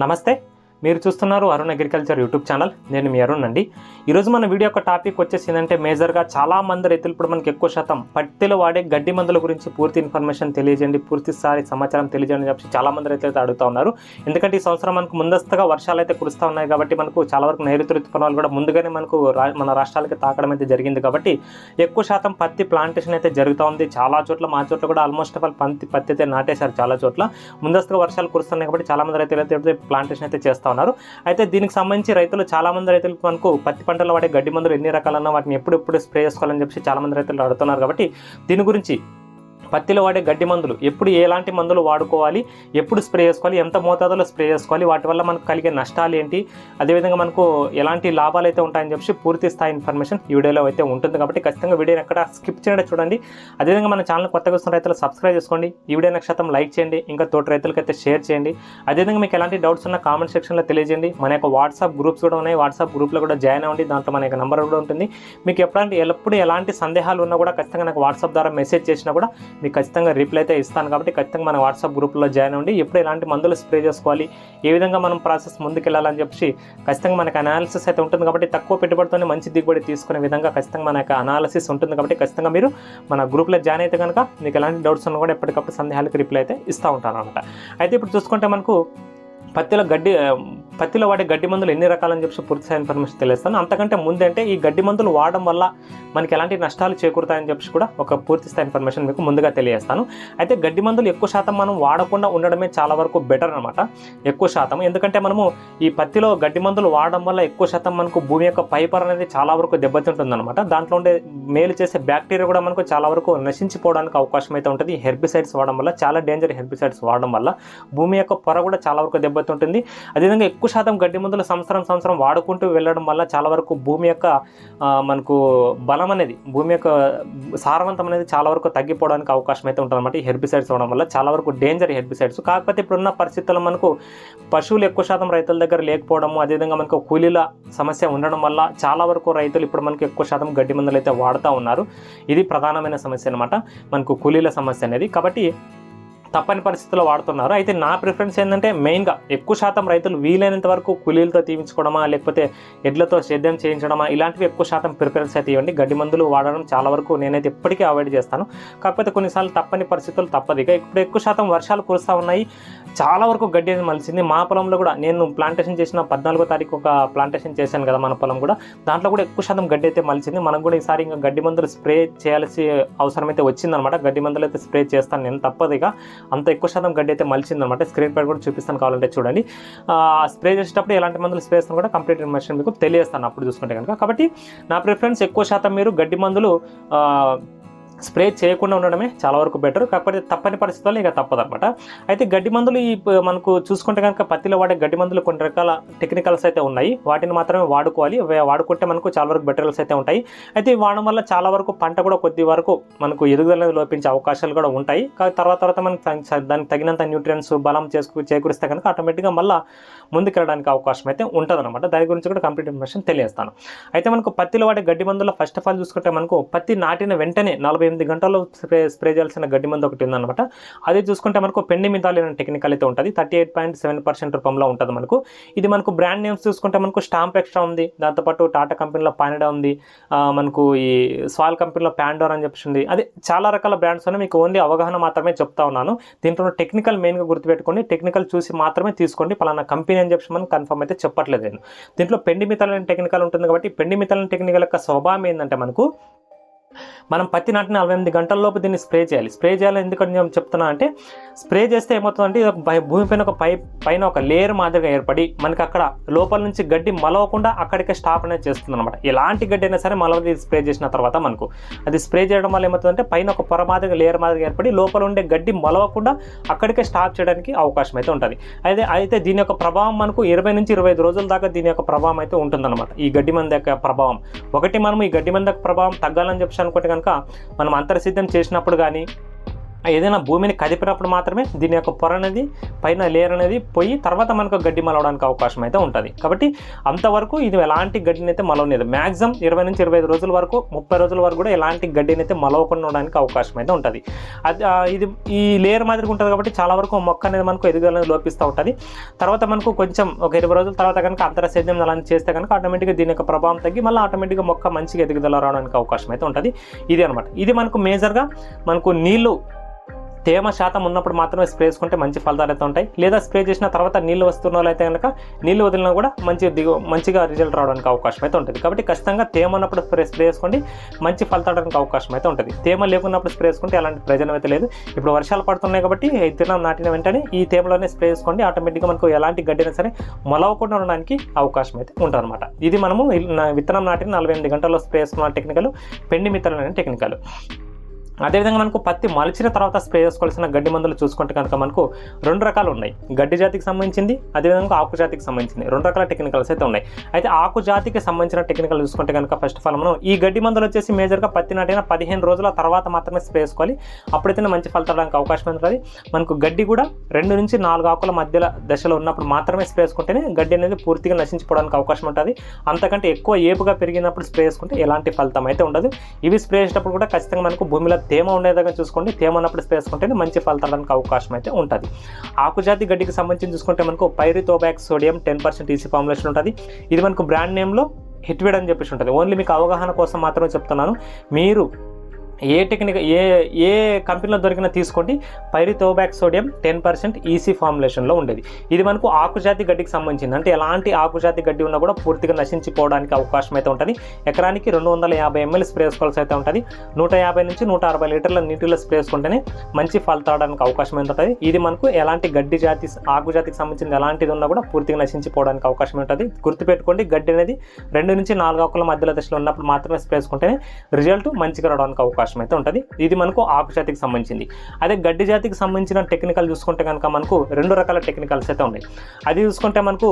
నమస్తే మీరు చూస్తున్నారు అరుణ్ అగ్రికల్చర్ యూట్యూబ్ ఛానల్ నేను మీ అరుణ్ అండి. ఈరోజు మన వీడియో యొక్క టాపిక్ వచ్చేసి ఏంటంటే మేజర్గా చాలా మంది రైతులు ఇప్పుడు మనకి ఎక్కువ శాతం పత్తిలో వాడే గడ్డి మందుల గురించి పూర్తి ఇన్ఫర్మేషన్ తెలియజేయండి. పూర్తి స్థాయి సమాచారం తెలియజేయండి చెప్పి చాలా మంది రైతులు అయితే అడుగుతూ ఉన్నారు. ఎందుకంటే ఈ సంవత్సరం మనకు ముందస్తుగా వర్షాలు అయితే కురుస్తూ ఉన్నాయి కాబట్టి మనకు చాలా వరకు నైరుతి ఋతుపణాలు కూడా ముందుగానే మనకు రా- మన రాష్ట్రాలకి తాకడం అయితే జరిగింది కాబట్టి ఎక్కువ శాతం పత్తి ప్లాంటేషన్ అయితే జరుగుతూ ఉంది. చాలా చోట్ల మా చోట్ల కూడా ఆల్మోస్ట్ ఆల్ పత్తి పత్తి అయితే నాటేశారు చాలా చోట్ల. ముందస్తుగా వర్షాలు కురుస్తున్నాయి కాబట్టి చాలా మంది రైతులు అయితే ప్లాంటేషన్ అయితే చేస్తూ ఉన్నారు. అయితే దీనికి సంబంధించి రైతులు చాలామంది రైతులు మనకు పత్తి పంటలో వాడే గడ్డి మందులు ఎన్ని రకాలన్నా వాటిని ఎప్పుడెప్పుడు స్ప్రే చేసుకోవాలని చెప్పి చాలామంది రైతులు అడుగుతున్నారు కాబట్టి దీని గురించి పత్తిలో వాడే గడ్డి మందులు. ఎప్పుడు ఎలాంటి మందులు వాడుకోవాలి? ఎప్పుడు స్ప్రే చేసుకోవాలి? ఎంత మోతాదులో స్ప్రే చేసుకోవాలి? వాటి వల్ల మనకు కలిగే నష్టాలు ఏంటి? అదేవిధంగా మనకు ఎలాంటి లాభాలు అయితే ఉంటాయని చెప్పి పూర్తి స్థాయి ఇన్ఫర్మేషన్ ఈ వీడియోలో అయితే ఉంటుంది కాబట్టి ఖచ్చితంగా వీడియోని ఎక్కడ స్కిప్ చేయడం చూడండి. అదేవిధంగా మన ఛానల్ కొత్తగా వస్తున్న రైతులు సబ్స్క్రైబ్ చేసుకోండి. ఈ వీడియో నక్షత్రం లైక్ చేయండి. ఇంకా తోటి రైతులకు అయితే షేర్ చేయండి. అదేవిధంగా మీకు ఎలాంటి డౌట్స్ ఉన్నా కామెంట్ సెక్షన్లో తెలియజేయండి. మన యొక్క వాట్సాప్ గ్రూప్స్ కూడా ఉన్నాయి. వాట్సాప్ గ్రూప్లో కూడా జాయిన్ అవ్వండి. దాంట్లో మన యొక్క నెంబర్ కూడా ఉంటుంది. మీకు ఎప్పుడంటే ఎప్పుడు ఎలాంటి సందేహాలు ఉన్నా కూడా ఖచ్చితంగా నాకు వాట్సాప్ ద్వారా మెసేజ్ చేసినా కూడా మీకు ఖచ్చితంగా రిప్లై అయితే ఇస్తాను కాబట్టి ఖచ్చితంగా మన వాట్సాప్ గ్రూప్లో జాయిన్ అవ్వండి. ఎప్పుడు ఎలాంటి మందులు స్ప్రే చేసుకోవాలి ఏ విధంగా మనం ప్రాసెస్ ముందుకెళ్ళాలని చెప్పి ఖచ్చితంగా మనకు అనాలిసిస్ అయితే ఉంటుంది కాబట్టి తక్కువ పెట్టుబడితోనే మంచి దిగుబడి తీసుకునే విధంగా ఖచ్చితంగా మన అనాలిసిస్ ఉంటుంది కాబట్టి ఖచ్చితంగా మీరు మన గ్రూప్లో జాయిన్ అయితే కనుక మీకు ఎలాంటి డౌట్స్ ఉన్నా కూడా ఎప్పటికప్పుడు సందేహాలకు రిప్లై అయితే ఇస్తూ ఉంటాను అనమాట అయితే ఇప్పుడు చూసుకుంటే మనకు పత్తిలో గడ్డి పత్తిలో వాడే గడ్డి మందులు ఎన్ని రకాలని చెప్పి పూర్తి ఇన్ఫర్మేషన్ తెలియస్తాను అంతకంటే ముందంటే ఈ గడ్డి మందులు వాడడం వల్ల మనకి ఎలాంటి నష్టాలు చేకూరుతాయని చెప్పి కూడా ఒక పూర్తి స్థాయి ఇన్ఫర్మేషన్ మీకు ముందుగా తెలియజేస్తాను. అయితే గడ్డి మందులు ఎక్కువ శాతం మనం వాడకుండా ఉండడమే చాలా వరకు బెటర్ అనమాట ఎక్కువ శాతం. ఎందుకంటే మనము ఈ పత్తిలో గడ్డి మందులు వాడడం వల్ల ఎక్కువ శాతం మనకు భూమి యొక్క పైపర్ అనేది చాలా వరకు దెబ్బతింటుంది అనమాట దాంట్లో ఉండే మేలు చేసే బ్యాక్టీరియా కూడా మనకు చాలా వరకు నశించిపోవడానికి అవకాశం అయితే ఉంటుంది. హెర్బిసైడ్స్ వాడడం వల్ల చాలా డేంజర్ హెర్బిసైడ్స్ వాడడం వల్ల భూమి యొక్క పొర కూడా చాలా వరకు దెబ్బతింటుంది. అదేవిధంగా ఎక్కువ ఎక్కువ శాతం గడ్డి మందులు సంవత్సరం సంవత్సరం వాడుకుంటూ వెళ్ళడం వల్ల చాలా వరకు భూమి యొక్క మనకు బలం అనేది భూమి యొక్క సారవంతం అనేది చాలా వరకు తగ్గిపోవడానికి అవకాశం అయితే ఉంటుంది అనమాట ఈ హెర్బిసైడ్స్ అవడం వల్ల. చాలా వరకు డేంజర్ హెర్బిసైడ్స్. కాకపోతే ఇప్పుడున్న పరిస్థితుల్లో మనకు పశువులు ఎక్కువ శాతం రైతుల దగ్గర లేకపోవడము అదేవిధంగా మనకు కూలీల సమస్య ఉండడం వల్ల చాలా వరకు రైతులు ఇప్పుడు మనకు ఎక్కువ శాతం గడ్డి మందులు అయితే వాడుతూ ఉన్నారు. ఇది ప్రధానమైన సమస్య అనమాట మనకు కూలీల సమస్య అనేది. కాబట్టి తప్పని పరిస్థితుల్లో వాడుతున్నారు. అయితే నా ప్రిఫరెన్స్ ఏంటంటే మెయిన్గా ఎక్కువ శాతం రైతులు వీలైనంత వరకు కూలీలతో తీయించుకోవడమా లేకపోతే ఎడ్లతో సేద్యం చేయించడమా ఇలాంటివి ఎక్కువ శాతం ప్రిఫరెన్స్ అయితే ఇవ్వండి. గడ్డి మందులు వాడడం చాలా వరకు నేనైతే ఎప్పటికీ అవాయిడ్ చేస్తాను. కాకపోతే కొన్నిసార్లు తప్పని పరిస్థితులు తప్పదు. ఇక ఇప్పుడు ఎక్కువ శాతం వర్షాలు కురుస్తూ ఉన్నాయి. చాలా వరకు గడ్డి అనేది మలిసింది. మా పొలంలో కూడా నేను ప్లాంటేషన్ చేసిన పద్నాలుగో తారీఖు ఒక ప్లాంటేషన్ చేశాను కదా మన పొలం కూడా. దాంట్లో కూడా ఎక్కువ శాతం గడ్డి అయితే మలిసింది. మనం కూడా ఈసారి ఇంకా గడ్డి మందులు స్ప్రే చేయాల్సి అవసరం అయితే వచ్చిందనమాట గడ్డి మందులు అయితే స్ప్రే చేస్తాను నేను తప్పదిగా అంత ఎక్కువ శాతం గడ్డి అయితే మలిచిందనమాట. స్క్రీన్ పైన కూడా చూపిస్తాను కావాలంటే చూడండి. స్ప్రే చేసేటప్పుడు ఎలాంటి మందులు స్ప్రే చేస్తాను కూడా కంప్లీట్ ఇన్ఫర్మేషన్ మీకు తెలియస్తాను అప్పుడు చూసుకుంటే కనుక. కాబట్టి నా ప్రిఫరెన్స్ ఎక్కువ శాతం మీరు గడ్డి మందులు స్ప్రే చేయకుండా ఉండడమే చాలా వరకు బెటర్. కాకపోతే తప్పని పరిస్థితుల్లో ఇక తప్పదనమాట అయితే గడ్డి మందులు ఈ మనకు చూసుకుంటే కనుక పత్తిలో వాడే గడ్డి మందులు కొన్ని రకాల టెక్నికల్స్ అయితే ఉన్నాయి. వాటిని మాత్రమే వాడుకోవాలి. వాడుకుంటే మనకు చాలా వరకు బెటర్స్ అయితే ఉంటాయి. అయితే వాడడం వల్ల చాలా వరకు పంట కూడా కొద్ది వరకు మనకు ఎదుగుదల అనేది లోపించే అవకాశాలు కూడా ఉంటాయి. తర్వాత తర్వాత మనకు దానికి తగినంత న్యూట్రియన్స్ బలం చేసుకు చేకూరిస్తే కనుక ఆటోమేటిక్గా మళ్ళీ ముందుకెళ్ళడానికి అవకాశం అయితే ఉంటుందన్నమాట. దాని గురించి కూడా కంప్లీట్ ఇన్ఫర్మేషన్ తెలియజేస్తాను. అయితే మనకు పత్తిలో వాడే గడ్డి మందులు ఫస్ట్ ఆఫ్ ఆల్ చూసుకుంటే మనకు పత్తి నాటిన వెంటనే నలభై ఎనిమిది గంటల్లో స్ప్రే స్ప్రే చేయాల్సిన గడ్డి మందు ఒకటి ఉందన్నమాట. అది చూసుకుంటే మనకు పెండి మితాలి అనే టెక్నికల్ అయితే ఉంటుంది. Thirty eight point seven percent రూపంలో ఉంటుంది మనకు. ఇది మనకు బ్రాండ్ నేమ్స్ చూసుకుంటే మనకు స్టాంప్ ఎక్స్ట్రా ఉంది. దాంతోపాటు టాటా కంపెనీలో పానిడా ఉంది. మనకు ఈ స్వాల్ కంపెనీలో ప్యాండోర్ అని చెప్పేసి ఉంది. అదే చాలా రకాల బ్రాండ్స్ ఉన్నాయి. మీకు ఓన్లీ అవగాహన మాత్రమే చెప్తా ఉన్నాను. దీంట్లో టెక్నికల్ మెయిన్గా గుర్తుపెట్టుకోండి. టెక్నికల్ చూసి మాత్రమే తీసుకోండి. పలానా కంపెనీ అని చెప్పి మనం కన్ఫర్మ్ అయితే చెప్పట్లేదు నేను. దీంట్లో పెండి మితాలి టెక్నికల్ ఉంటుంది కాబట్టి పెండి మితాలి టెక్నికల్ యొక్క స్వభావం ఏంటంటే మనకు మనం పత్తి నాటిన నలభై ఎనిమిది గంటల్లోపు దీన్ని స్ప్రే చేయాలి. స్ప్రే చేయాలి ఎందుకంటే నేను చెప్తున్నా అంటే స్ప్రే చేస్తే ఏమవుతుందంటే ఇది ఒక భూమి పైన ఒక పై పైన ఒక లేయర్ మాదిరిగా ఏర్పడి మనకి అక్కడ లోపల నుంచి గడ్డి మలవకుండా అక్కడికే స్టాప్ అనేది చేస్తుంది అనమాట ఎలాంటి గడ్డి అయినా సరే మలవది స్ప్రే చేసిన తర్వాత మనకు. అది స్ప్రే చేయడం వల్ల ఏమవుతుందంటే పైన ఒక పొర మాదిరిగా లేయర్ మాదిరిగా ఏర్పడి లోపల ఉండే గడ్డి మలవకుండా అక్కడికే స్టాప్ చేయడానికి అవకాశం అయితే ఉంటుంది. అయితే అయితే దీని యొక్క ప్రభావం మనకు ఇరవై నుంచి ఇరవై ఐదు రోజుల దాకా దీని యొక్క ప్రభావం అయితే ఉంటుందన్నమాట. ఈ గడ్డి మంద యొక్క ప్రభావం. ఒకటి మనం ఈ గడ్డి మంద ప్రభావం తగ్గాలని చెప్పి అనుకుంటే కనుక మనం అంతర్సిద్ధం చేసినప్పుడు కానీ ఏదైనా భూమిని కదిపినప్పుడు మాత్రమే దీని యొక్క పొర అనేది పైన లేయర్ అనేది పోయి తర్వాత మనకు గడ్డి మలవడానికి అవకాశం అయితే ఉంటుంది. కాబట్టి అంతవరకు ఇది ఎలాంటి గడ్డిని అయితే మలవలేదు మ్యాక్సిమం ఇరవై నుంచి ఇరవై ఐదు రోజుల వరకు ముప్పై రోజుల వరకు కూడా ఎలాంటి గడ్డిని అయితే మలవకుండా ఉండడానికి అవకాశం అయితే ఉంటుంది. అది ఇది ఈ లేయర్ మాదిరిగా ఉంటుంది కాబట్టి చాలా వరకు మొక్క అనేది మనకు ఎదుగుదల అనేది లోపిస్తూ ఉంటుంది. తర్వాత మనకు కొంచెం ఒక ఇరవై రోజుల తర్వాత కనుక అంతర సేద్యం అలాంటి చేస్తే కనుక ఆటోమేటిక్గా దీని యొక్క ప్రభావం తగ్గి మళ్ళీ ఆటోమేటిక్గా మొక్క మంచిగా ఎదుగుదల రావడానికి అవకాశం అయితే ఉంటుంది. ఇది అనమాట ఇది మనకు మేజర్గా మనకు నీళ్ళు తేమ శాతం ఉన్నప్పుడు మాత్రమే స్ప్రే చేసుకుంటే మంచి ఫలితాలు అయితే ఉంటాయి. లేదా స్ప్రే చేసిన తర్వాత నీళ్ళు వస్తున్న వాళ్ళు అయితే కనుక నీళ్ళు వదిలినా కూడా మంచి దిగు మంచిగా రిజల్ట్ రావడానికి అవకాశం అయితే ఉంటుంది. కాబట్టి ఖచ్చితంగా తేమ ఉన్నప్పుడు స్ప్రే స్ప్రే చేసుకోండి మంచి ఫలితాలు రావడానికి అవకాశం అయితే ఉంటుంది. తేమ లేకున్నప్పుడు స్ప్రే చేసుకుంటే ఎలాంటి ప్రయోజనం అయితే లేదు. ఇప్పుడు వర్షాలు పడుతున్నాయి కాబట్టి విత్తనం నాటిన వెంటనే ఈ తేమలోనే స్ప్రే చేసుకోండి ఆటోమేటిక్గా మనకు ఎలాంటి గడ్డినా సరే మొలవకుండా ఉండడానికి అవకాశం అయితే ఉంటుందన్నమాట. ఇది మనము విత్తనం నాటిన నలభై ఎనిమిది గంటల్లో స్ప్రే చేసుకున్న టెక్నికలు పెండి మిత్రలు అనే టెక్నికలు. అదేవిధంగా మనకు పత్తి మలిచిన తర్వాత స్ప్రే చేసుకోవాల్సిన గడ్డి మందులు చూసుకుంటే కనుక మనకు రెండు రకాలు ఉన్నాయి. గడ్డి జాతికి సంబంధించింది అదేవిధంగా ఆకు జాతికి సంబంధించింది. రెండు రకాల టెక్నికల్స్ అయితే ఉన్నాయి. అయితే ఆకు జాతికి సంబంధించిన టెక్నికల్ చూసుకుంటే కనుక ఫస్ట్ ఆఫ్ ఆల్ మనం ఈ గడ్డి మందులు వచ్చేసి మేజర్గా పత్తి నాటిన పదిహేను రోజుల తర్వాత మాత్రమే స్ప్రే చేసుకోవాలి. అప్పుడైతేనే మంచి ఫలితాలు అవకాశం ఉంటుంది. మనకు గడ్డి కూడా రెండు నుంచి నాలుగు ఆకుల మధ్యలో దశలో ఉన్నప్పుడు మాత్రమే స్ప్రే చేసుకుంటేనే గడ్డి అనేది పూర్తిగా నశించిపోవడానికి అవకాశం ఉంటుంది. అంతకంటే ఎక్కువ ఏపుగా పెరిగినప్పుడు స్ప్రే చేసుకుంటే ఎలాంటి ఫలితం అయితే ఉండదు. ఇవి స్ప్రే చేసేటప్పుడు కూడా ఖచ్చితంగా మనకు భూమిలో తేమ ఉండేదాకా చూసుకోండి. తేమ ఉన్నప్పుడు స్ప్రే మంచి ఫలితాలకు అవకాశం అయితే ఉంటుంది. ఆకుజాతి గడ్డికి సంబంధించి చూసుకుంటే మనకు pyrithiobac sodium ten percent EC formulation ఉంటుంది. ఇది మనకు బ్రాండ్ నేమ్లో హిట్విడ్ అని చెప్పేసి ఉంటుంది. ఓన్లీ మీకు అవగాహన కోసం మాత్రమే చెప్తున్నాను. మీరు ఏ టెక్నిక్ ఏ ఏ కంపెనీలో దొరికినా తీసుకోండి. Pyrithiobac sodium ten percent EC ఫార్ములేషన్లో ఉండేది. ఇది మనకు ఆకుజాతి గడ్డికి సంబంధించింది. అంటే ఎలాంటి ఆకుజాతి గడ్డి ఉన్నా కూడా పూర్తిగా నశించిపోవడానికి అవకాశం అయితే ఉంటుంది. ఎకరానికి రెండు వందల యాభై ఎంఎల్ స్ప్రే వేసుకోవాల్సి అయితే ఉంటుంది. నూట యాభై నుంచి నూట అరవై లీటర్ల నీటిలో స్ప్రే వేసుకుంటేనే మంచి ఫలితం రావడానికి అవకాశం అయితే ఉంటుంది. ఇది మనకు ఎలాంటి గడ్డి జాతి ఆకుజాతికి సంబంధించిన ఎలాంటిది ఉన్నా కూడా పూర్తిగా నశించిపోవడానికి అవకాశం ఉంటుంది. గుర్తుపెట్టుకోండి గడ్డి అనేది రెండు నుంచి నాలుగు ఆకుల మధ్యలో దశలో ఉన్నప్పుడు మాత్రమే స్ప్రే వేసుకుంటేనే రిజల్ట్ మంచిగా రావడానికి అవకాశం అయితే ఉంటుంది. ఇది మనకు ఆకు జాతికి సంబంధించింది. అదే గడ్డి జాతికి సంబంధించిన టెక్నికల్ చూసుకుంటే కనుక మనకు రెండు రకాల టెక్నికల్స్ అయితే ఉన్నాయి. అది చూసుకుంటే మనకు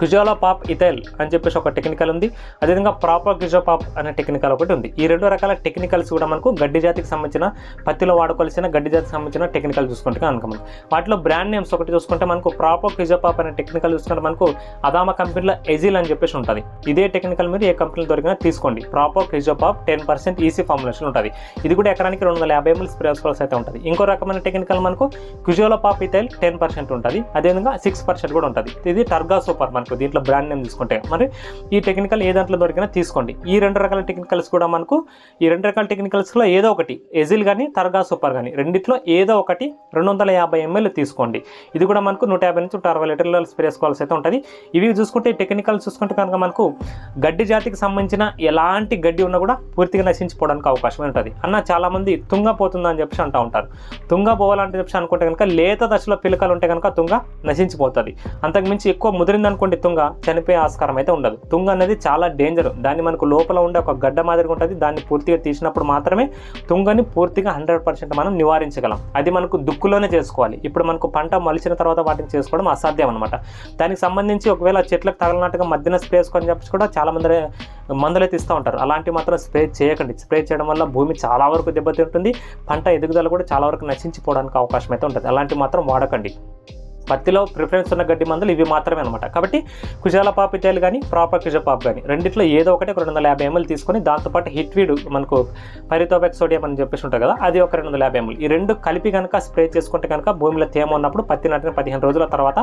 క్రిజోలా పాప్ ఇథైల్ అని చెప్పేసి ఒక టెక్నికల్ ఉంది. అదేవిధంగా ప్రాపర్ క్రిజో పాప్ అనే టెక్నికల్ ఒకటి ఉంది. ఈ రెండు రకాల టెక్నికల్స్ కూడా మనకు గడ్డి జాతికి సంబంధించిన పత్తిలో వాడుకోవాల్సిన గడ్డి జాతికి సంబంధించిన టెక్నికల్ చూసుకుంటే కనుక మనం. వాటిలో బ్రాండ్ నేమ్స్ ఒకటి చూసుకుంటే మనకు ప్రాపర్ క్రిజో పాప్ అనే టెక్నికల్ చూసుకుంటే మనకు అదామ కంపెనీలో ఎజిల్ అని చెప్పేసి ఉంటుంది. ఇదే టెక్నికల్ మీరు ఏ కంపెనీలో దొరికినా తీసుకోండి. Propaquizafop ten percent EC formulation ఉంటుంది. ఇది కూడా ఎకరానికి రెండు వందల యాభై ఎంఎల్ స్ప్రే అయితే ఉంటుంది. ఇంకో రకమైన టెక్నికల్ మనకు quizalofop ethyl ten percent ఉంటుంది. అదేవిధంగా సిక్స్ పర్సెంట్ కూడా ఉంటుంది. ఇది టర్గా సూపర్ మనకు దీంట్లో బ్రాండ్ నేమ్ తీసుకుంటే. మరి ఈ టెక్నికల్ ఏ దాంట్లో దొరికినా తీసుకోండి. ఈ రెండు రకాల టెక్నికల్స్ కూడా మనకు ఈ రెండు రకాల టెక్నికల్స్లో ఏదో ఒకటి ఎజిల్ కానీ తర్గా సూపర్ కానీ రెండిట్లో ఏదో ఒకటి రెండు వందల యాభై ఎంఎల్ తీసుకోండి. ఇది కూడా మనకు నూట యాభై నుంచి నూట అరవై లీటర్ల స్ప్రే చేసుకోవాల్సి అయితే ఉంటుంది. ఇవి చూసుకుంటే టెక్నికల్ చూసుకుంటే కనుక మనకు గడ్డి జాతికి సంబంధించిన ఎలాంటి గడ్డి ఉన్నా కూడా పూర్తిగా నశించిపోవడానికి అవకాశం ఉంటుంది. అన్న చాలామంది తుంగ పోతుందని అని చెప్పేసి అంటూ ఉంటారు. తుంగ పోవాలంటే చెప్పి అనుకుంటే కనుక లేత దశలో పిలకలు ఉంటే కనుక తుంగ నశించిపోతుంది. అంతకుమించి ఎక్కువ ముదిరిందనుకో అనుకోండి తుంగ చనిపోయే ఆస్కారం అయితే ఉండదు. తుంగ అనేది చాలా డేంజర్ దాన్ని మనకు లోపల ఉండే ఒక గడ్డ మాదిరిగా ఉంటుంది. దాన్ని పూర్తిగా తీసినప్పుడు మాత్రమే తుంగని పూర్తిగా హండ్రెడ్ పర్సెంట్ మనం నివారించగలం. అది మనకు దుక్కులోనే చేసుకోవాలి. ఇప్పుడు మనకు పంట మలిచిన తర్వాత వాటిని చేసుకోవడం అసాధ్యం అనమాట దానికి సంబంధించి ఒకవేళ చెట్లకు తగలనట్టుగా మధ్యన స్ప్రే అని చెప్పి కూడా చాలా మంది మందులు అయితే ఇస్తూ ఉంటారు. అలాంటివి మాత్రం స్ప్రే చేయకండి. స్ప్రే చేయడం వల్ల భూమి చాలా వరకు దెబ్బతింటుంది. పంట ఎదుగుదల కూడా చాలా వరకు నశించిపోవడానికి అవకాశం అయితే ఉంటుంది. అలాంటివి మాత్రం వాడకండి. పత్తిలో ప్రిఫరెన్స్ ఉన్న గడ్డి మందులు ఇవి మాత్రమే అనమాట కాబట్టి కుజాల పాప్ కానీ ప్రాపర్ కుజ పాప్ కానీ రెండిట్లో ఏదో ఒకటి ఒక రెండు వందల యాభై ఎంఎల్ తీసుకొని దాంతోపాటు హిట్వీడ్ మనకు పరితోబెక్ సోడియం అని చెప్పేసి ఉంటుంది కదా అది ఒక రెండు వందల యాభై ఎంఎల్. ఈ రెండు కలిపి కనుక స్ప్రే చేసుకుంటే కనుక భూమిలో తేమ ఉన్నప్పుడు పత్తి నాటిన పదిహేను రోజుల తర్వాత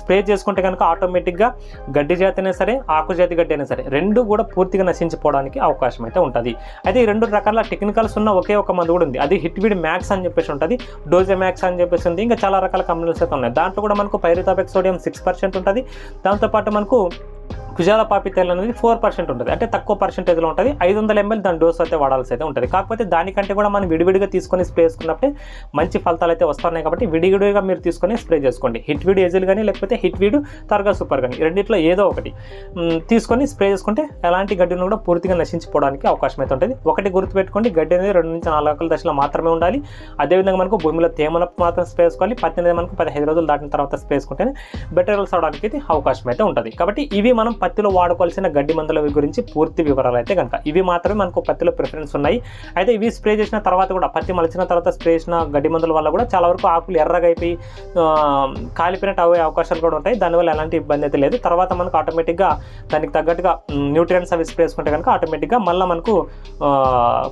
స్ప్రే చేసుకుంటే కనుక ఆటోమేటిక్గా గడ్డి జాతి అయినా సరే ఆకు జాతి గడ్డి అయినా సరే రెండు కూడా పూర్తిగా నశించిపోవడానికి అవకాశం అయితే ఉంటుంది. అయితే ఈ రెండు రకాల టెక్నికల్స్ ఉన్న ఒకే ఒక మందు కూడా ఉంది. అది హిట్వీడ్ మ్యాక్స్ అని చెప్పేసి ఉంటుంది డోజే మ్యాక్స్ అని చెప్పేసి ఉంది ఇంకా చాలా రకాల కంపెనీస్ అయితే ఉన్నాయి. దాంట్లో కూడా మనకు పైరితాపెక్ సోడియం సిక్స్ పర్సెంట్ ఉంటుంది. దాంతోపాటు మనకు కుజాల పాపితేల్ అనేది ఫోర్ పర్సెంట్ ఉంటుంది. అంటే తక్కువ పర్సెంటేజ్లో ఉంటుంది. ఐదు వందల ఎంఎల్ దాని డోస్ అయితే వాడాల్సి అయితే ఉంటుంది. కాకపోతే దానికంటే కూడా మనం విడివిడిగా తీసుకొని స్ప్రే చేసుకున్నప్పుడే మంచి ఫలితాలు అయితే వస్తున్నాయి కాబట్టి విడివిడిగా మీరు తీసుకొని స్ప్రే చేసుకోండి. హిట్ వీడ్ ఏజిల్ కానీ లేకపోతే హిట్ వీడ్ త్వరగా సూపర్ కానీ రెండిట్లో ఏదో ఒకటి తీసుకొని స్ప్రే చేసుకుంటే ఎలాంటి గడ్డిని కూడా పూర్తిగా నశించిపోవడానికి అవకాశం అయితే ఉంటుంది. ఒకటి గుర్తుపెట్టుకోండి. గడ్డి అనేది రెండు నుంచి నాలుగు దశలో మాత్రమే ఉండాలి. అదేవిధంగా మనకు భూమిలో తేమను మాత్రం స్ప్రే చేసుకోవాలి. పత్తి అనేది మనకు పదిహేను రోజులు దాటిన తర్వాత స్ప్రే చేసుకుంటేనే బెటర్ రిజల్ట్స్ అవడానికి అయితే అవకాశం అయితే ఉంటుంది. కాబట్టి ఇవి మనం పత్తిలో వాడుకోవాల్సిన గడ్డి మందుల గురించి పూర్తి వివరాలు అయితే కనుక ఇవి మాత్రమే మనకు పత్తిలో ప్రిఫరెన్స్ ఉన్నాయి. అయితే ఇవి స్ప్రే చేసిన తర్వాత కూడా పత్తి మలిచిన తర్వాత స్ప్రే చేసిన గడ్డి మందుల వల్ల కూడా చాలా వరకు ఆకులు ఎర్రగా అయిపోయి కాలిపోయినట్టు అవే అవకాశాలు కూడా ఉంటాయి. దానివల్ల ఎలాంటి ఇబ్బంది అయితే లేదు. తర్వాత మనకు ఆటోమేటిక్గా దానికి తగ్గట్టుగా న్యూట్రియన్స్ అవి స్ప్రే చేసుకుంటే కనుక ఆటోమేటిక్గా మళ్ళీ మనకు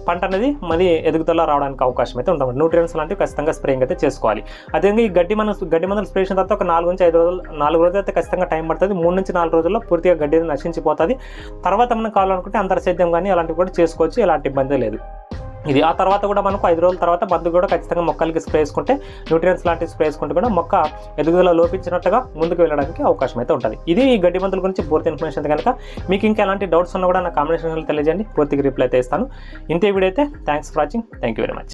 పంట అనేది మరి ఎదుగుదల రావడానికి అవకాశం అయితే ఉంటుంది న్యూట్రియన్స్ లాంటివి ఖచ్చితంగా స్ప్రేయింగ్ అయితే చేసుకోవాలి. అదేవిధంగా ఈ గడ్డి మన గడ్డి మందులు స్ప్రే చేసిన తర్వాత ఒక నాలుగు నుంచి ఐదు రోజులు నాలుగు రోజులు అయితే ఖచ్చితంగా టైం పడుతుంది. మూడు నుంచి నాలుగు రోజుల్లో పూర్తిగా గడ్డి అనేది నశించిపోతుంది. తర్వాత మనం కావాలనుకుంటే అంతర్సేద్యం కానీ అలాంటివి కూడా చేసుకోవచ్చు ఎలాంటి ఇబ్బంది లేదు. ఇది ఆ తర్వాత కూడా మనకు ఐదు రోజుల తర్వాత మందు కూడా ఖచ్చితంగా మొక్కలకి స్ప్రే చేసుకుంటే న్యూట్రియన్స్ లాంటివి స్ప్రే చేసుకుంటే కూడా మొక్క ఎదుగుదల లోపించినట్టుగా ముందుకు వెళ్ళడానికి అవకాశం అయితే ఉంటుంది. ఇది ఈ గడ్డి మందుల గురించి పూర్తి ఇన్ఫర్మేషన్ కనుక మీకు ఇంకా ఎలాంటి డౌట్స్ ఉన్నా కూడా నా కామెంట్ సెక్షన్లో తెలియజేయండి. పూర్తిగా రిప్లై అయితే ఇస్తాను. ఇంతే వీడియో అయితే thanks for watching thank you very much